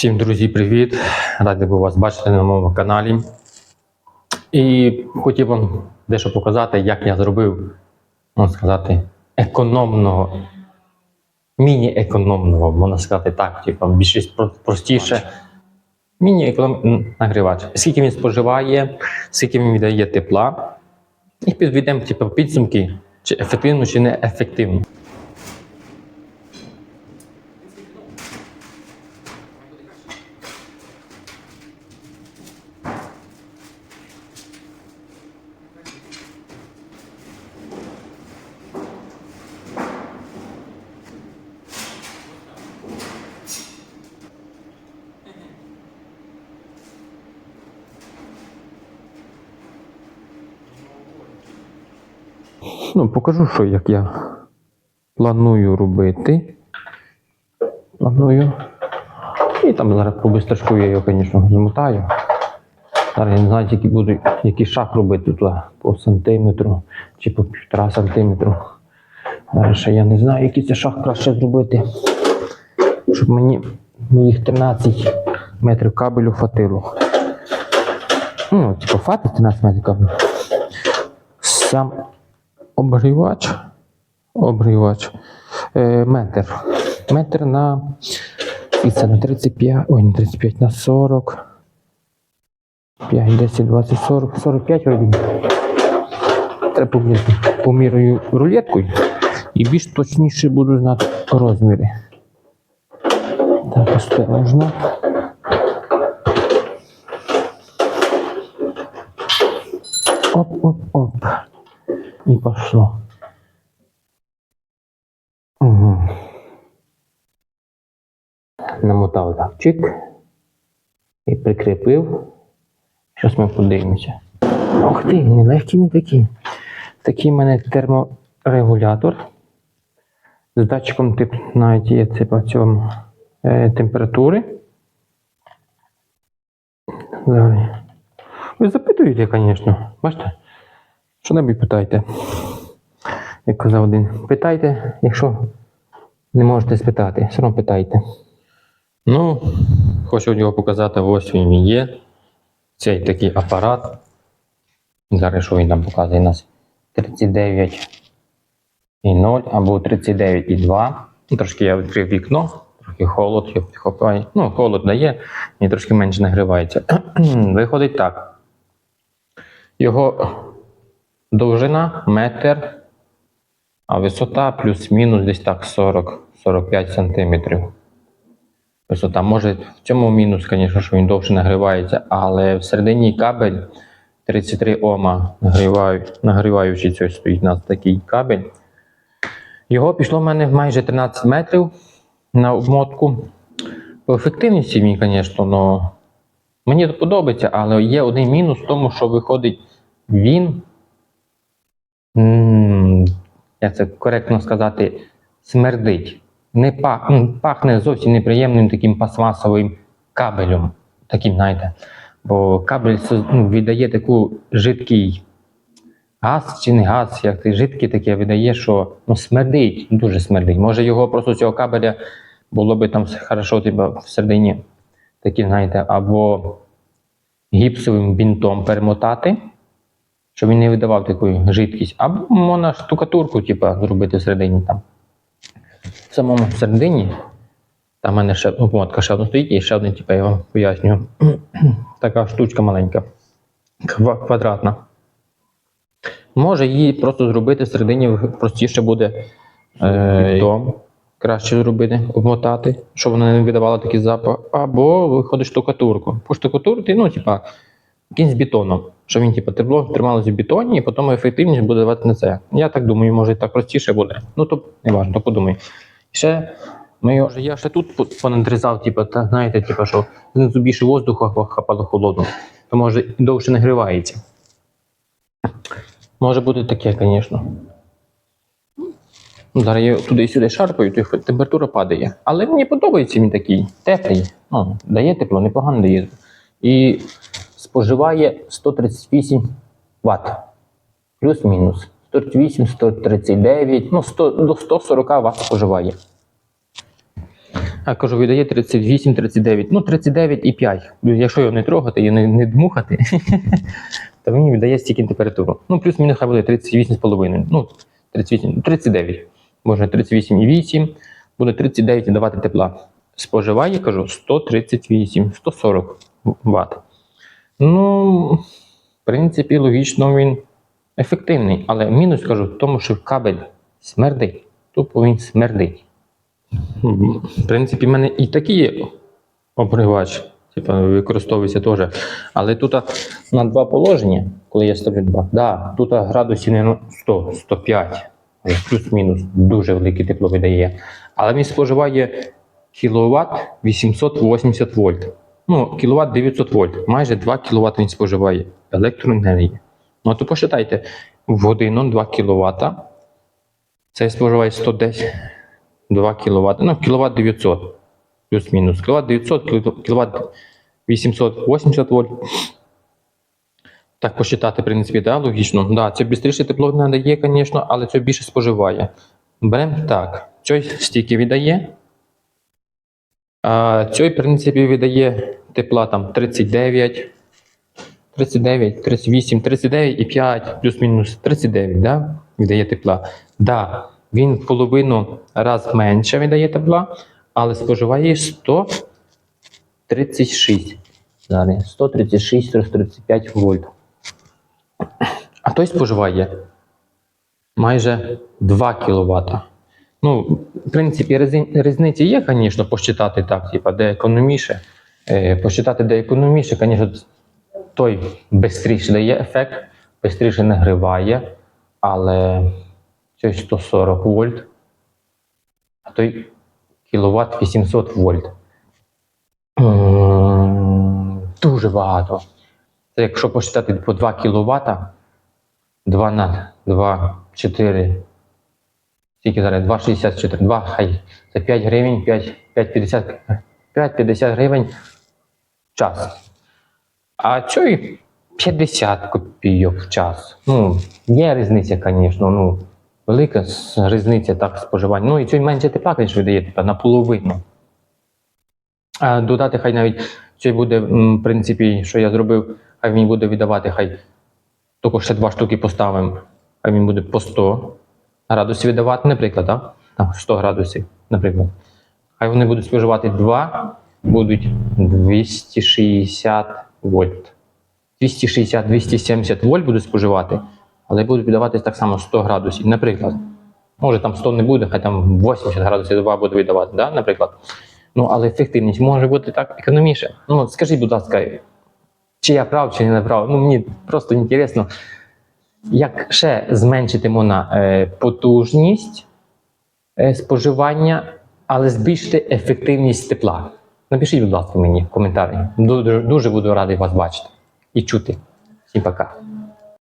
Всім друзі, привіт! Радий був вас бачити на моєму каналі. І хотів вам дещо показати, як я зробив, можна сказати, економного, міні-економного, можна сказати так, типу, більш простіше. Міні-економ нагрівач. Скільки він споживає, скільки він віддає тепла. І підведемо типу, підсумки, чи ефективно, чи не ефективно. Ну, покажу, що як я планую робити. Планую. І там зараз по бистрочку я його, звісно, змотаю. Зараз я не знаю, тільки буду який шаг робити тут по сантиметру чи по півтора сантиметру. Зараз ще я не знаю, який це шаг краще зробити. Щоб мені моїх 13 метрів кабелю хватило. Ну, типу, хватить 13 метрів кабелю. Сам обрівач. Обрівач. Е, метр. Метр на. І це на 35. Ой, не 35, на 40. 5, 10, 20, 40, 45 вроді. Треба поміряти. Поміряю рулеткою і більш точніше буду знати розміри. Так, осторожно. Оп-оп-оп. И пошло. Угу. Намотав так і прикріпив. Щось ми подивимося. Ох ти, нелегкі не такі. Такий в мене терморегулятор. З датчиком тип навіть є типу, цьому, е, температури. Далі. Ви запитуєте, звісно. Бачите? Що небудь питайте. Як казав один. Питайте, якщо не можете спитати, все одно питайте. Ну, хочу його показати, ось він є. Цей такий апарат. Зараз що він там показує у нас 39,0 або 39,2. Ну, Трошки я відкрив вікно, трохи холод підхопає. Ну, холод дає, і трошки менше нагрівається. Виходить так. Його довжина метр, а висота плюс-мінус десь так 40-45 сантиметрів. Висота. Може, в цьому мінус, звісно, що він довше нагрівається, але всередині кабель 33 Ома нагріваю, нагріваючий цей стоїть у нас такий кабель. Його пішло в мене майже 13 метрів на обмотку. По ефективності він, звісно, но мені подобається, але є один мінус в тому, що виходить він, як це коректно сказати, смердить. Не пах, пахне зовсім неприємним таким пластмасовим кабелем. Таким, знаєте. Бо кабель ну, віддає таку жидкий газ чи не газ, як ти жидкий таке видає, що ну, смердить, дуже смердить. Може його просто цього кабеля було би там хорошо типу, всередині, такі, знаєте, або гіпсовим бінтом перемотати, щоб він не видавав таку жидкість, або можна штукатурку, типу, зробити всередині там. В самому всередині, там в мене ще обмотка ще одна стоїть, і ще один, типу, я вам пояснюю. така штучка маленька, квадратна. Може її просто зробити всередині простіше буде е, дом. Краще зробити, обмотати, щоб вона не видавала такий запах. Або виходить штукатурку. По штукатурці, ну, типа, кінь з бетоном, щоб він типа, тепло трималося в бетоні, і потім ефективність буде давати на це. Я так думаю, може так простіше буде. Ну, то не важливо, то подумай. Ще ми його, я ще тут понадрізав, типу, та, знаєте, типу, що знизу більше воздуху хапало холодно, то може довше нагрівається. Може бути таке, звісно. Ну, Зараз я туди і сюди шарпаю, то температура падає. Але мені подобається він такий, теплий. Ну, дає тепло, непогано дає. І споживає 138 Вт. Плюс-мінус. 138, 139, ну 100, до 140 Вт споживає. Я кажу, видає 38, 39. Ну, 39,5. Якщо його не трогати і не, не дмухати, то він видає стільки температуру. Ну, плюс-мінус хай буде 38,5. Ну, 38, ну, 39. Може 38,8, буде 39 давати тепла. Споживає, кажу, 138, 140 Вт. Ну, в принципі, логічно він ефективний, але мінус кажу в тому, що кабель смердить. Тупо він смердить. В принципі, в мене і такий обривач, типу, використовується теж. Але тут на два положення, коли я ставлю два, да, тут градусів не 100, 105, плюс-мінус, дуже велике тепло видає. Але він споживає кіловат 880 вольт. Ну, кіловат 900 вольт. Майже 2 кВт він споживає електроенергії. Ну, то посчитайте, в годину 2 кВт. Це споживає 110 2 кВт. Ну, кВт 900. Плюс-мінус. Квт 900, кВт 880 вольт. Так посчитати, в принципі, да, логічно. Да, це швидше тепло надає, звісно, але це більше споживає. Беремо так. Цей стільки віддає. А цей, в принципі, видає тепла там 39, 39, 38, 39 і 5, плюс-мінус 39, да? Віддає тепла. Да, він в половину раз менше видає тепла, але споживає 136. Зараз 136, 135 вольт. А той споживає майже 2 кВт. Ну, в принципі, різни- різниці є, звісно, посчитати так, типа, де економіше. Е, посчитати, де економіше, звісно, той швидше дає ефект, швидше нагріває, але цей 140 вольт, а той кіловат 800 вольт. Дуже багато. Це якщо посчитати по 2 кВт, 2 на 2, 4, Скільки зараз? 2,64, 2, хай. Це 5 гривень, 5, 5,50, 5,50 гривень час. А цей 50 копійок в час. Ну, є різниця, звісно, ну, велика різниця так споживання. Ну і цей менше тепла, звісно, видає типа, наполовину. А додати хай навіть цей буде, в принципі, що я зробив, хай він буде віддавати, хай тільки ще два штуки поставимо, хай він буде по 100 градусів віддавати, наприклад, да? 100 градусів, наприклад. Хай вони будуть споживати 2, будуть 260 вольт. 260-270 вольт будуть споживати, але будуть віддавати так само 100 градусів, наприклад. Може там 100 не буде, хай там 80 градусів 2 буде віддавати, да? наприклад. Ну, але ефективність може бути так економіше. Ну, скажіть, будь ласка, чи я прав, чи не прав. Ну, мені просто інтересно, як ще зменшити можна е, потужність е, споживання, але збільшити ефективність тепла? Напишіть, будь ласка, мені в коментарі. Дуже, дуже буду радий вас бачити і чути. Всім пока.